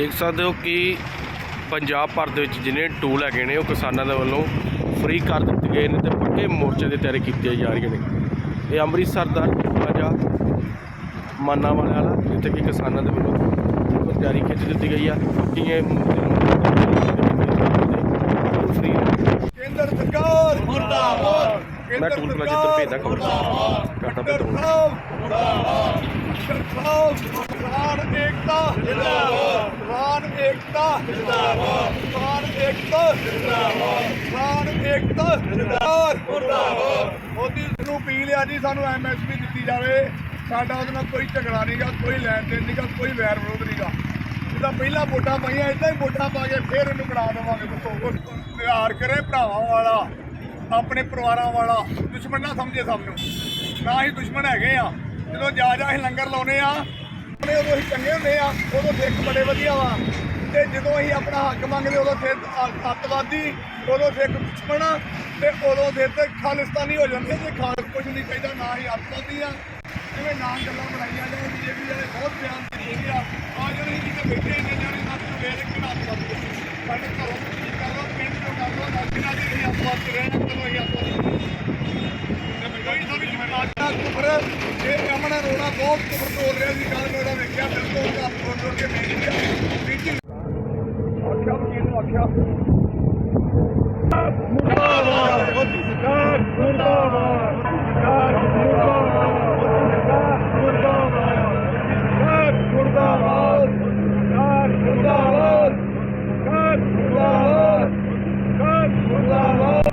ਦੇਖ ਸਕਦੇ ਹੋ ਕਿ ਪੰਜਾਬ ਭਰ ਦੇ ਵਿੱਚ ਜਿੰਨੇ ਟੂਲ ਹੈਗੇ ਨੇ ਉਹ ਕਿਸਾਨਾਂ ਦੇ ਵੱਲੋਂ ਫ੍ਰੀ ਕਰ ਦਿੱਤੇ ਗਏ ਨੇ ਤੇ ਪੱਕੇ ਮੋਰਚੇ ਦੀ ਤਿਆਰੀ ਕੀਤੀਆਂ ਜਾ ਰਹੀਆਂ ਨੇ। ਇਹ ਅੰਮ੍ਰਿਤਸਰ ਦਾ ਰਾਜਾ ਮਾਨਾ ਵਾਲਾ ਵਾਲਾ ਜਿੱਥੇ ਕਿ ਕਿਸਾਨਾਂ ਦੇ ਵੱਲੋਂ ਤਿਆਰੀ ਖਿੱਚ ਦਿੱਤੀ ਗਈ ਆ। ਕਿ ਇਹ ਫ੍ਰੀ ਕੇਂਦਰ ਸਰਕਾਰ ਮੁਰਦਾਬਾਦ। ਮੈਂ ਟੂਲ ਪਲਾਜ਼ਾ ਤੋਂ ਭੇਜਦਾ ਪੇਟਰੋਲ ਸਾਹਿਬ ਮੁਰਦਾਬਾਦ। ਸਰਕਾਰ ਕਿਸਾਨ ਏਕਤਾ ਜਿੰਦਾਬਾਦ। ਕਿਸਾਨ ਏਕਤਾ ਜਿੰਦਾਬਾਦ। ਕਿਸਾਨ ਏਕਤਾ ਜਿੰਦਾਬਾਦ। ਕਿਸਾਨ ਏਕਤਾ ਜਿੰਦਾਬਾਦ। ਮੁਰਦਾਬਾਦ। ਮੋਦੀ ਨੂੰ ਅਪੀਲ ਆ ਜੀ ਸਾਨੂੰ ਐਮਐਸਪੀ ਦਿੱਤੀ ਜਾਵੇ। ਸਾਡਾ ਉਹਦੇ ਨਾਲ ਕੋਈ ਝਗੜਾ ਨਹੀਂਗਾ ਕੋਈ ਲੈਣ ਦੇਣ ਨਹੀਂਗਾ ਕੋਈ ਵੈਰ ਵਿਰੋਧ ਨਹੀਂਗਾ ਜਿੱਦਾਂ ਪਹਿਲਾਂ ਵੋਟਾਂ ਪਾਈਆਂ ਇਦਾਂ ਹੀ ਵੋਟਾਂ ਪਾ ਕੇ ਫੇਰ ਇਹਨੂੰ ਬਣਾ ਦੇਵਾਂਗੇ ਦੱਸੋ। ਪਿਆਰ ਕਰੇ ਭਰਾਵਾਂ ਵਾਲਾ ਆਪਣੇ ਪਰਿਵਾਰਾਂ ਵਾਲਾ ਦੁਸ਼ਮਣ ਨਾ ਸਮਝੇ ਸਭ ਨੂੰ। ਨਾ ਹੀ ਦੁਸ਼ਮਣ ਹੈਗੇ ਆ। ਜਦੋਂ ਜਾ ਜਾ ਅਸੀਂ ਲੰਗਰ ਲਾਉਨੇ ਆ ਆਪਣੇ ਉਦੋਂ ਅਸੀਂ ਚੰਗੇ ਹੁੰਦੇ ਆ ਉਦੋਂ ਸਿੱਖ ਬੜੇ ਵਧੀਆ ਵਾ। ਤੇ ਜਦੋਂ ਅਸੀਂ ਆਪਣਾ ਹੱਕ ਮੰਗਦੇ ਉਦੋਂ ਫਿਰ ਅੱਤਵਾਦੀ ਉਦੋਂ ਸਿੱਖ ਦੁਸ਼ਮਣ ਆ, ਤੇ ਉਦੋਂ ਫਿਰ ਤੇ ਖਾਲਿਸਤਾਨੀ ਹੋ ਜਾਂਦੇ ਜੇ ਖਾਲਸ ਕੁਝ ਨਹੀਂ ਚਾਹੀਦਾ ਨਾ ਹੀ ਅੱਤਵਾਦੀ ਆ। ਜਿਵੇਂ ਨਾ ਗੱਲਾਂ ਬਣਾਈਆਂ ਜਾਂ ਬੀਜੇਪੀ ਵਾਲੇ ਬਹੁਤ ਬਿਆਨ ਦੇ ਰਹੇ ਆ। ਆ ਜਿਹੜੇ ਜਿੱਥੇ ਬੈਠੇ ਨੇ ਜਾਣੇ ਨਾ ਤੂੰ ਵੇਖ ਕੇ ਸਾਡੇ ਘਰੋਂ ਕੀ ਕਰ ਲੋ ਪਿੰਡ ਤੋਂ ਕਰ ਲੋ ਨਾ ਜਿਨਾ ਅਸੀਂ ਅੱਤਵਾਦ ਰਹਿਣਾ ਚਲੋ ਅਸੀਂ ਅੱਤਵਾਦ ਕੋਈ ਸਾਡੀ ਜਿੰਮੇਵਾਰੀ ਕੁਫਰ ਇਹ ਅਮਨ ਅਰੋੜਾ ਬਹੁਤ ਕੁਫਰ ਤੋਲ ਰਿਹਾ ਸੀ ਕੱਲ ਮੈਂ ਉਹਦਾ ਵੇਖਿਆ ਬਿਲਕੁਲ ਦਾ ਫੋਟੋ ਕੇ ਮੈਂ ਨਹੀਂ ਵਿੱਚ ਆਖਿਆ ਵੀ ਇਹਨੂੰ ਆਖਿਆ ਮੁਰਦਾਬਾਦ ਮੋਦੀ ਸਰਕਾਰ ਮੁਰਦਾਬਾਦ ਸਰਕਾਰ ਮੁਰਦਾਬਾਦ ਸਰਕਾਰ ਮੁਰਦਾਬਾਦ ਸਰਕਾਰ ਮੁਰਦਾਬਾਦ ਸਰਕਾਰ ਮੁਰਦਾਬਾਦ ਸਰਕਾਰ ਮੁਰਦਾਬਾਦ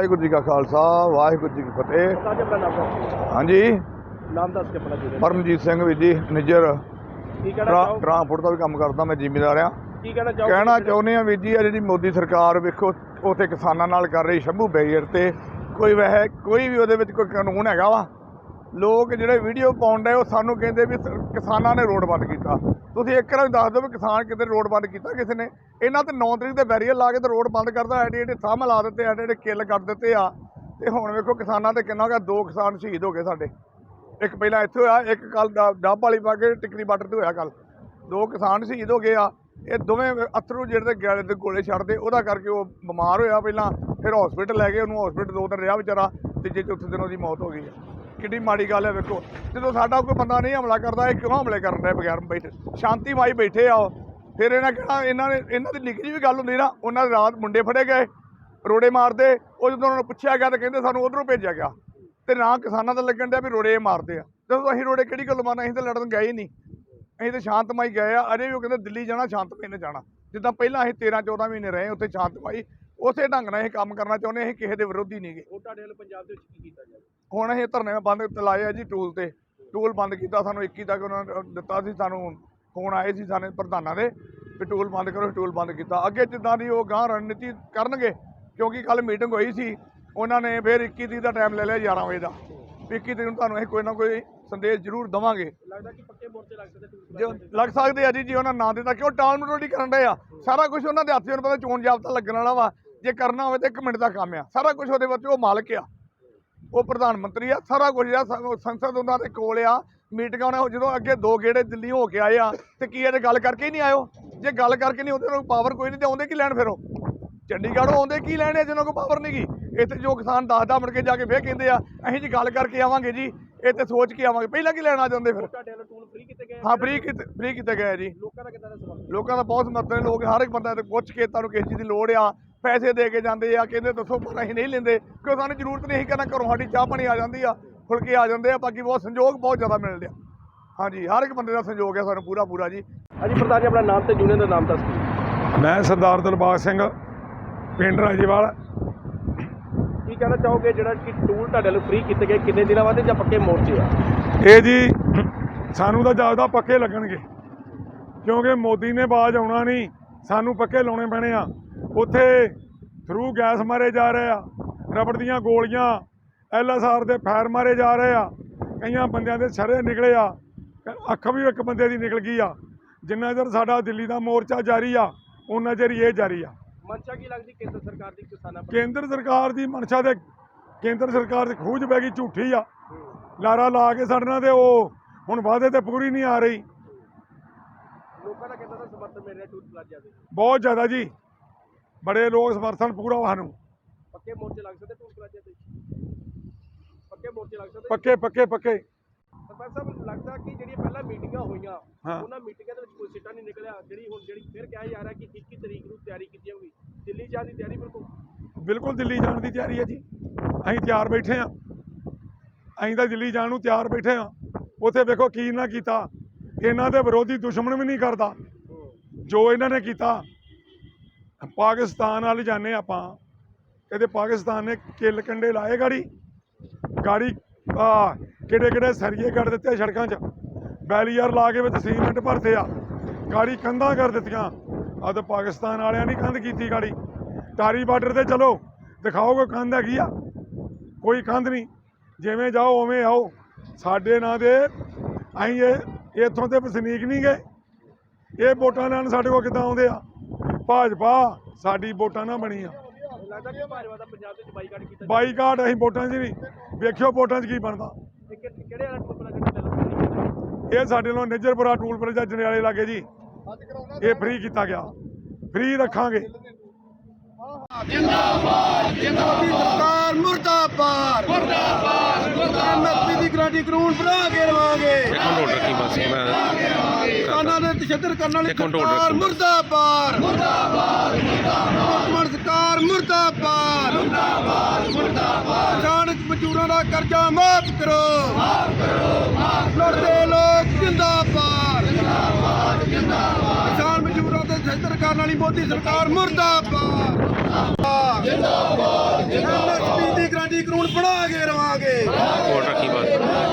ਵਾਹਿਗੁਰੂ ਜੀ ਕਾ ਖਾਲਸਾ ਵਾਹਿਗੁਰੂ ਜੀ ਕੀ ਫਤਿਹ। ਅੱਜ ਆਪਣਾ ਨਾਮ ਦੱਸ ਹਾਂਜੀ? ਨਾਮ ਦੱਸ ਕੇ ਆਪਣਾ ਜੀ। ਪਰਮਜੀਤ ਸਿੰਘ ਵੀ ਜੀ ਨਿੱਜਰ। ਕੀ ਕਹਿਣਾ ਟਰਾ- ਚਾਹੋ ਟਰਾਂਸਪੋਰਟ ਦਾ ਵੀ ਕੰਮ ਕਰਦਾ ਮੈਂ ਜ਼ਿਮੀਦਾਰ ਆ। ਕੀ ਕਹਿਣਾ ਚਾਹੋ ਕਹਿਣਾ ਚਾਹੁੰਦੇ ਆ ਵੀ ਜੀ ਆ ਜਿਹੜੀ ਮੋਦੀ ਸਰਕਾਰ ਵੇਖੋ ਉਥੇ ਕਿਸਾਨਾਂ ਨਾਲ ਕਰ ਰਹੀ ਸ਼ੰਭੂ ਬੈਰੀਅਰ ਤੇ। ਕੋਈ ਵੈਸੇ ਕੋਈ ਵੀ ਉਹਦੇ ਵਿੱਚ ਕੋਈ ਕਾਨੂੰਨ ਹੈਗਾ ਵਾ ਲੋਕ ਜਿਹੜੇ ਵੀਡੀਓ ਪਾਉਣ ਡਏ, ਉਹ ਸਾਨੂੰ ਕਹਿੰਦੇ ਵੀ ਕਿਸਾਨਾਂ ਨੇ ਰੋਡ ਬੰਦ ਕੀਤਾ। ਤੁਸੀਂ ਇੱਕ ਵਾਰ ਦੱਸ ਦਿਓ ਵੀ ਕਿਸਾਨ ਕਿਤੇ ਰੋਡ ਬੰਦ ਕੀਤਾ ਕਿਸੇ ਨੇ? ਇਹਨਾਂ ਤੇ 9 ਤਰੀਕ ਦੇ ਬੈਰੀਅਰ ਲਾ ਕੇ ਤੇ ਰੋਡ ਬੰਦ ਕਰਦਾ ਐਡੇ ਐਡੇ ਥੰਮ ਲਾ ਦਿੱਤੇ, ਐਡੇ ਐਡੇ ਕਿੱਲ ਕਰ ਦਿੱਤੇ ਆ। ਤੇ ਹੁਣ ਵੇਖੋ ਕਿਸਾਨਾਂ ਤੇ ਕਿੰਨਾ ਹੋ ਗਿਆ ਦੋ ਕਿਸਾਨ ਸ਼ਹੀਦ ਹੋ ਗਏ ਸਾਡੇ। ਇੱਕ ਪਹਿਲਾਂ ਇੱਥੇ ਹੋਇਆ, ਇੱਕ ਕੱਲ ਡੱਬ ਵਾਲੀ ਪਾ ਕੇ ਟਿਕਰੀ ਬਾਰਡਰ ਤੇ ਹੋਇਆ ਕੱਲ। ਦੋ ਕਿਸਾਨ ਸ਼ਹੀਦ ਹੋ ਗਏ ਆ। ਇਹ ਦੋਵੇਂ ਅਥਰੂ ਜਿਹੜੇ ਤੇ ਗਾਲੇ ਦੇ ਗੋਲੇ ਛੱਡਦੇ, ਉਹਦਾ ਕਰਕੇ ਉਹ ਬਿਮਾਰ ਹੋਇਆ ਪਹਿਲਾਂ, ਫਿਰ ਹਸਪੀਟਲ ਲੈ ਗਏ, ਉਹਨੂੰ ਹਸਪੀਟਲ ਦੋ ਦਿਨ ਰਿਹਾ ਵਿਚਾਰਾ, ਤੀਜੇ ਚੌਥੇ ਦਿਨ ਉਹਦੀ ਮੌਤ ਹੋ ਗਈ ਆ। ਕਿੰਨੀ ਮਾੜੀ ਗੱਲ ਹੈ ਵੇਖੋ। ਜਦੋਂ ਸਾਡਾ ਕੋਈ ਬੰਦਾ ਨਹੀਂ ਹਮਲਾ ਕਰਦਾ ਇਹ ਕਿਉਂ ਹਮਲੇ ਕਰਨ ਦੇ ਬਗੈਰ ਬੈਠੇ ਸ਼ਾਂਤੀ ਮਾਈ ਬੈਠੇ ਆ ਉਹ। ਫਿਰ ਇਹਨਾਂ ਕਹਿਣਾ ਇਹਨਾਂ ਨੇ, ਇਹਨਾਂ ਦੀ ਲਿਖੀ ਵੀ ਗੱਲ ਹੁੰਦੀ ਨਾ, ਉਹਨਾਂ ਦੇ ਰਾਤ ਮੁੰਡੇ ਫੜੇ ਗਏ, ਰੋੜੇ ਮਾਰਦੇ, ਉਹ ਜਦੋਂ ਉਹਨਾਂ ਨੂੰ ਪੁੱਛਿਆ ਗਿਆ ਤਾਂ ਕਹਿੰਦੇ ਸਾਨੂੰ ਉਧਰੋਂ ਭੇਜਿਆ ਗਿਆ। ਤੇ ਨਾ ਕਿਸਾਨਾਂ ਦਾ ਲੱਗਣ ਡਿਆ ਵੀ ਰੋੜੇ ਮਾਰਦੇ ਆ। ਜਦੋਂ ਅਸੀਂ ਰੋੜੇ ਕਿਹੜੀ ਗੱਲ ਮਾਰਨਾ, ਅਸੀਂ ਤਾਂ ਲੜਨ ਗਏ ਹੀ ਨਹੀਂ। ਅਸੀਂ ਤਾਂ ਸ਼ਾਂਤਮਈ ਗਏ ਆ। ਅਜੇ ਵੀ ਉਹ ਕਹਿੰਦੇ ਦਿੱਲੀ ਜਾਣਾ ਸ਼ਾਂਤਮਈ ਨੇ ਜਾਣਾ। ਜਿੱਦਾਂ ਪਹਿਲਾਂ ਅਸੀਂ 13 14 ਮਹੀਨੇ ਰਹੇ, ਉੱਥੇ ਸ਼ਾਂਤਮਈ ਉਸੇ ਢੰਗ ਨਾਲ ਇਹ ਕੰਮ ਕਰਨਾ ਚਾਹੁੰਦੇ ਅਸੀਂ ਕਿਸੇ ਦੇ ਵਿਰੋਧੀ ਨਹੀਂਗੇ ਉਹ ਤੁਹਾਡੇ ਵੱਲ ਪੰਜਾਬ ਦੇ ਵਿੱਚ ਕੀ ਕੀਤਾ ਜਾਵੇ? ਹੁਣ ਅਸੀਂ ਧਰਨੇ ਬੰਦ ਲਾਏ ਆ ਜੀ ਟੂਲ ਤੇ। ਟੂਲ ਬੰਦ ਕੀਤਾ ਸਾਨੂੰ 21 ਤੱਕ ਉਹਨਾਂ ਨੇ ਦਿੱਤਾ ਸੀ ਸਾਨੂੰ ਫੋਨ ਆਏ ਸੀ ਸਾਡੇ ਪ੍ਰਧਾਨਾਂ ਦੇ ਵੀ ਟੂਲ ਬੰਦ ਕਰੋ ਟੂਲ ਬੰਦ ਕੀਤਾ। ਅੱਗੇ ਜਿੱਦਾਂ ਦੀ ਉਹ ਗਾਂ ਰਣਨੀਤੀ ਕਰਨਗੇ ਕਿਉਂਕਿ ਕੱਲ ਮੀਟਿੰਗ ਹੋਈ ਸੀ ਉਹਨਾਂ ਨੇ ਫਿਰ 21 ਤਰੀਕ ਦਾ ਟਾਈਮ ਲੈ ਲਿਆ 11 ਵਜੇ ਦਾ। ਵੀ 21 ਤਰੀਕ ਨੂੰ ਤੁਹਾਨੂੰ ਅਸੀਂ ਕੋਈ ਨਾ ਕੋਈ ਸੰਦੇਸ਼ ਜ਼ਰੂਰ ਦਵਾਂਗੇ। ਲੱਗਦਾ ਕਿ ਪੱਕੇ ਮੋਰਚੇ ਲੱਗ ਸਕਦੇ ਲੱਗ ਸਕਦੇ ਆ ਜੀ ਜੀ ਉਹਨਾਂ ਨਾਂ ਦਿੱਤਾ ਕਿਉਂ ਟਾਲ ਮਟੋਲੀ ਕਰਨ ਡਏ ਆ? ਸਾਰਾ ਕੁਝ ਉਹਨਾਂ ਦੇ ਹੱਥ ਉਹਨਾਂ ਪਤਾ ਚੋਣ ਜਾਬਤਾ ਲੱਗਣ ਵਾਲਾ ਵਾ। ਜੇ ਕਰਨਾ ਹੋਵੇ ਤਾਂ 1 ਮਿੰਟ ਦਾ ਕੰਮ ਆ। ਸਾਰਾ ਕੁਝ ਉਹਦੇ ਵਿੱਚ ਉਹ ਮਾਲਕ ਆ। ਉਹ ਪ੍ਰਧਾਨ ਮੰਤਰੀ ਆ ਸਾਰਾ ਕੁਝ ਆ ਸੰਸਦ ਉਹਨਾਂ ਦੇ ਕੋਲ ਆ ਮੀਟਿੰਗਾਂ ਉਹਨਾਂ ਜਦੋਂ ਅੱਗੇ ਦੋ ਗੇੜੇ ਦਿੱਲੀ ਹੋ ਕੇ ਆਏ ਆ ਤੇ ਕੀ ਇਹਦੇ ਗੱਲ ਕਰਕੇ ਹੀ ਨਹੀਂ ਆਇਓ ਜੇ ਗੱਲ ਕਰਕੇ ਨਹੀਂ ਉਹਦੇ ਨੂੰ ਪਾਵਰ ਕੋਈ ਨਹੀਂ ਤੇ ਆਉਂਦੇ ਕੀ ਲੈਣ ਫਿਰ ਉਹ? ਚੰਡੀਗੜ੍ਹੋਂ ਆਉਂਦੇ ਕੀ ਲੈਣੇ ਜਿਹਨਾਂ ਕੋਲ ਪਾਵਰ ਨਹੀਂ ਗੀ? ਇੱਥੇ ਜੋ ਕਿਸਾਨ ਦੱਸਦਾ ਮੁੜ ਕੇ ਜਾ ਕੇ ਫੇਰ ਕਹਿੰਦੇ ਆ ਅਸੀਂ ਜੀ ਗੱਲ ਕਰਕੇ ਆਵਾਂਗੇ ਜੀ ਇੱਥੇ ਸੋਚ ਕੇ ਆਵਾਂਗੇ। ਪਹਿਲਾਂ ਕੀ ਲੈਣ ਆ ਜਾਂਦੇ ਫਿਰ? ਹਾਂ ਫ੍ਰੀ ਕੀਤੇ ਫ੍ਰੀ ਕੀਤੇ ਗਏ ਆ ਜੀ। ਲੋਕਾਂ ਦਾ ਕਿੱਦਾਂ ਦਾ ਸਵਾਲ? ਲੋਕਾਂ ਦਾ ਬਹੁਤ ਸਮਰਥਨ ਲੋਕ ਹਰ ਇੱਕ ਬੰਦਾ ਤੇ ਪੁੱਛ ਕੇ ਤੁਹਾਨੂੰ ਕਿਸ ਚੀਜ਼ ਦੀ ਲੋੜ ਆ ਪੈਸੇ ਦੇ ਕੇ ਜਾਂਦੇ ਆ ਕਹਿੰਦੇ ਦੱਸੋ ਪਰ ਅਸੀਂ ਨਹੀਂ ਲੈਂਦੇ ਕਿਉਂ ਸਾਨੂੰ ਜ਼ਰੂਰਤ ਨਹੀਂ ਕਰਨਾ ਘਰੋਂ ਸਾਡੀ ਚਾਹ ਪਾਣੀ ਆ ਜਾਂਦੀ ਆ ਫੁਲਕੇ ਆ ਜਾਂਦੇ ਆ ਬਾਕੀ ਬਹੁਤ ਸੰਯੋਗ ਬਹੁਤ ਜ਼ਿਆਦਾ ਮਿਲਦੇ ਆ। ਹਾਂਜੀ ਹਰ ਇੱਕ ਬੰਦੇ ਦਾ ਸੰਯੋਗ ਹੈ ਸਾਨੂੰ ਪੂਰਾ ਪੂਰਾ ਜੀ। ਹਾਂਜੀ ਪ੍ਰਧਾਨ ਜੀ ਆਪਣਾ ਨਾਮ ਤੇ ਯੂਨੀਅਨ ਦਾ ਨਾਮ ਦੱਸ ਦਿਓ। ਮੈਂ ਸਰਦਾਰ ਦਿਲਬਾਗ ਸਿੰਘ ਪਿੰਡ ਰਾਜੇਵਾਲ। ਕੀ ਕਹਿਣਾ ਚਾਹੋਗੇ ਜਿਹੜਾ ਕਿ ਟੂਲ ਤੁਹਾਡੇ ਵੱਲ ਫ੍ਰੀ ਕੀਤੇ ਗਏ ਕਿੰਨੇ ਦਿਨਾਂ ਬਾਅਦ ਜਾਂ ਪੱਕੇ ਮੋਰਚੇ ਆ? ਇਹ ਜੀ ਸਾਨੂੰ ਤਾਂ ਜ਼ਿਆਦਾ ਪੱਕੇ ਲੱਗਣਗੇ ਕਿਉਂਕਿ ਮੋਦੀ ਨੇ ਬਾਜ ਆਉਣਾ ਨਹੀਂ ਸਾਨੂੰ ਪੱਕੇ ਲਾਉਣੇ ਪੈਣੇ ਆ। ਉੱਥੇ ਥਰੂ ਗੈਸ ਮਾਰੇ ਜਾ ਰਹੇ ਆ ਰਬੜ ਦੀਆਂ ਗੋਲੀਆਂ ਐਲਐਸਆਰ ਦੇ ਫਾਇਰ ਮਾਰੇ ਜਾ ਰਹੇ ਆ ਕਈਆਂ ਬੰਦਿਆਂ ਦੇ ਛਰੇ ਨਿਕਲੇ ਆ ਅੱਖ ਵੀ ਇੱਕ ਬੰਦੇ ਦੀ ਨਿਕਲ ਗਈ ਆ। ਜਿੰਨਾ ਚਿਰ ਸਾਡਾ ਦਿੱਲੀ ਦਾ ਮੋਰਚਾ ਜਾਰੀ ਆ ਉਹਨਾਂ ਚਿਰ ਇਹ ਜਾਰੀ ਆ। ਮਨਸ਼ਾ ਕੀ ਲੱਗਦੀ ਕੇਂਦਰ ਸਰਕਾਰ ਦੀ ਕਿਸਾਨਾਂ ਪਰ? ਕੇਂਦਰ ਸਰਕਾਰ ਦੀ ਮਨਸ਼ਾ ਦੇ ਕੇਂਦਰ ਸਰਕਾਰ ਦੀ ਖੂਜ ਪੈ ਗਈ ਝੂਠੀ ਆ। ਲਾਰਾ ਲਾ ਕੇ ਸਾਡੇ ਨਾਲ ਤੇ ਉਹ ਹੁਣ ਵਾਅਦੇ ਤੇ ਪੂਰੀ ਨਹੀਂ ਆ ਰਹੀ। ਲੋਕਾਂ ਦਾ ਕਿੰਨਾ ਦਾ ਸਮਰਥਨ ਮਿਲ ਰਿਹਾ ਟੂਲ ਪਲਾਜ਼ਾ ਦੇ ਬਹੁਤ ਜ਼ਿਆਦਾ ਜੀ। ਬੜੇ ਲੋਕ ਸਮਰਥਨ ਪੂਰਾ ਸਾਨੂੰ। ਪੱਕੇ ਮੋਰਚੇ ਲੱਗ ਸਕਦੇ ਟੂਲ ਪਲਾਜ਼ਾ ਤੇ? ਪੱਕੇ ਮੋਰਚੇ ਲੱਗ ਸਕਦੇ? ਪੱਕੇ ਪੱਕੇ ਪੱਕੇ। ਸਰਪੰਚ ਸਾਹਿਬ ਲੱਗਦਾ ਕਿ ਜਿਹੜੀਆਂ ਪਹਿਲਾਂ ਮੀਟਿੰਗਾਂ ਹੋਈਆਂ ਹਾਂ। ਉਹਨਾਂ ਮੀਟਿੰਗਾਂ ਦੇ ਵਿੱਚ ਕੋਈ ਸਿੱਟਾ ਨਹੀਂ ਨਿਕਲਿਆ। ਜਿਹੜੀ ਹੁਣ ਜਿਹੜੀ ਫਿਰ ਕਿਹਾ ਜਾ ਰਿਹਾ ਕਿ 21 ਤਰੀਕ ਨੂੰ ਤਿਆਰੀ ਕੀਤੀ ਜਾਊਗੀ ਦਿੱਲੀ ਜਾਣ ਦੀ ਤਿਆਰੀ ਬਿਲਕੁਲ? ਬਿਲਕੁਲ ਦਿੱਲੀ ਜਾਣ ਦੀ ਤਿਆਰੀ ਹੈ ਜੀ। ਅਸੀਂ ਤਿਆਰ ਬੈਠੇ ਆ ਅਸੀਂ ਤਾਂ ਦਿੱਲੀ ਜਾਣ ਨੂੰ ਤਿਆਰ ਬੈਠੇ ਆ ਉੱਥੇ ਵੇਖੋ ਕੀ ਨਾ ਕੀਤਾ। ਇਹਨਾਂ ਦੇ ਵਿਰੋਧੀ ਦੁਸ਼ਮਣ ਵੀ ਨਹੀਂ ਕਰਦਾ। ਜੋ ਇਹਨਾਂ ਨੇ ਕੀਤਾ ਪਾਕਿਸਤਾਨ ਵਾਲੇ ਜਾਂਦੇ ਆਪਾਂ। ਕਹਿੰਦੇ ਪਾਕਿਸਤਾਨ ਨੇ ਕਿੱਲ ਕੰਡੇ ਲਾਏ ਗਾੜੀ। ਗਾੜੀ, ਆ, ਕਿਹੜੇ ਕਿਹੜੇ ਸਰੀਏ ਕੱਢ ਦਿੱਤੇ ਸੜਕਾਂ 'ਚ। ਬੈਲੀਅਰ ਲਾ ਕੇ ਵਿੱਚ ਸੀਮੈਂਟ ਭਰਤੇ ਆ। ਗਾੜੀ ਕੰਧਾਂ ਕਰ ਦਿੱਤੀਆਂ। ਆ ਤਾਂ ਪਾਕਿਸਤਾਨ ਵਾਲਿਆਂ ਨੇ ਕੰਧ ਕੀਤੀ ਗਾੜੀ। ਟਾਰੀ ਬਾਰਡਰ ਤੇ ਚਲੋ ਦਿਖਾਓ ਕੋਈ ਕੰਧ ਹੈਗੀ ਆ। ਕੋਈ ਕੰਧ ਨਹੀਂ। ਜਿਵੇਂ ਜਾਓ, ਉਵੇਂ ਆਓ। ਸਾਡੇ ਨਾਂ ਦੇ ਅਸੀਂ ਇਹ, ਇੱਥੋਂ ਤੇ ਵਸਨੀਕ ਨਹੀਂ ਗਏ ਇਹ ਵੋਟਾਂ ਲੈਣ ਸਾਡੇ ਕੋਲ ਕਿੱਦਾਂ ਆਉਂਦੇ ਆ? ਭਾਜਪਾ ਸਾਡੀ ਵੋਟਾਂ ਨਾ ਬਣੀ ਆ। ਲੱਗਦਾ ਕਿ ਭਾਜਪਾ ਦਾ ਪੰਜਾਬ ਵਿੱਚ ਬਾਈਕਾਟ ਕੀਤਾ ਬਾਈਕਾਟ ਅਸੀਂ ਵੋਟਾਂ 'ਚ ਨਹੀਂ ਵੇਖਿਓ ਵੋਟਾਂ 'ਚ ਕੀ ਬਣਦਾ। ਕਿਹੜੇ ਵਾਲਾ ਟੂਲ ਪਲਾਜ਼ਾ ਇਹ ਸਾਡੇ ਨਾਲ ਨਿੱਜਰਪੁਰਾ ਟੂਲ ਪਲਾਜ਼ਾ ਜਨਿਆਲੇ ਲਾਗੇ ਜੀ। ਇਹ ਫ੍ਰੀ ਕੀਤਾ ਗਿਆ। ਫ੍ਰੀ ਰੱਖਾਂਗੇ। ਸਰਕਾਰ ਮੁਰਦਾਬਾਦ। ਮੁਰਦਾਬਾਦ ਮੁਰਦਾਬਾਦ ਦੀ ਗਾਰੰਟੀ ਕਾਨੂੰਨ ਬਣਾ ਕੇ ਰਵਾਂਗੇ ਕੰਟਰੋਲ ਰੱਖੀ ਬਸ ਮੈਂ ਕਿਸਾਨਾਂ ਦੇ ਤਸ਼ੱਦਦ ਕਰਨ ਵਾਲੀ ਸਰਕਾਰ। ਮੁਰਦਾਬਾਦ ਮੁਰਦਾਬਾਦ। ਮੁਰਦਾਬਾਦ ਸਰਕਾਰ ਮੁਰਦਾਬਾਦ। ਮੁਰਦਾਬਾਦ ਮੁਰਦਾਬਾਦ ਕਿਸਾਨ ਮਜ਼ਦੂਰਾਂ ਦਾ ਕਰਜ਼ਾ ਮਾਫ ਕਰੋ। ਮਾਫ ਕਰੋ ਮਾਫ ਲੜਦੇ ਲੋਕ ਜਿੰਦਾਬਾਦ ਜਿੰਦਾਬਾਦ ਜਿੰਦਾਬਾਦ। ਕਰਨ ਵਾਲੀ ਮੋਦੀ ਸਰਕਾਰ ਮੁਰਦਾਬਾਦ। ਮੁਰਦਾਬਾਦ ਜਿੰਦਾਬਾਦ ਐਮਐਸਪੀ ਦੀ ਗਾਰੰਟੀ ਕਾਨੂੰਨ ਬਣਾ ਕੇ ਰਵਾਂਗੇ। ਕੋਲ ਰੱਖੀ ਬਸ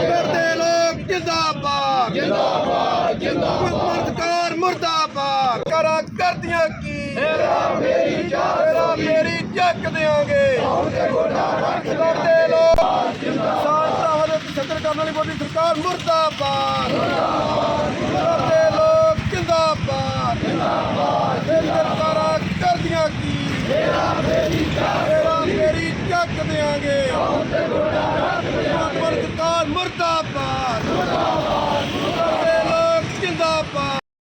ਲੜਦੇ ਲੋਕ ਜਿੰਦਾਬਾਦ। ਜਿੰਦਾਬਾਦ ਜਿੰਦਾਬਾਦ ਸਰਕਾਰ ਮੁਰਦਾਬਾਦ। ਕਰਾਂ ਕਰਦੀਆਂ ਕੀ? ਮੇਰੀ ਤੇਰਾ ਮੇਰੀ ਚੱਕ ਦਿਆਂਗੇ। ਲੜਦੇ ਲੋਕ ਕਿਸਾਨ ਭਰਾਵਾਂ ਦੇ ਤਸ਼ੱਦਦ ਕਰਨ ਵਾਲੀ ਮੋਦੀ ਸਰਕਾਰ ਮੁਰਦਾਬਾਦ। ਲੜਦੇ ਲੋਕ ਜਿੰਦਾਬਾਦ ਜਿੰਦਾਬਾਦ ਮੇਰੀ ਸਰਕਾਰਾਂ ਕਰਦੀਆਂ ਮੇਰੀ ਮੇਰੀ ਚੱਕ ਦਿਆਂਗੇ। ਮੁਰਦਾਬਾਦ ਸਰਕਾਰ ਮੁਰਦਾਬਾਦ। ਮੁਰਦਾਬਾਦ। ਲੋਕ ਜਿੰਦਾਬਾਦ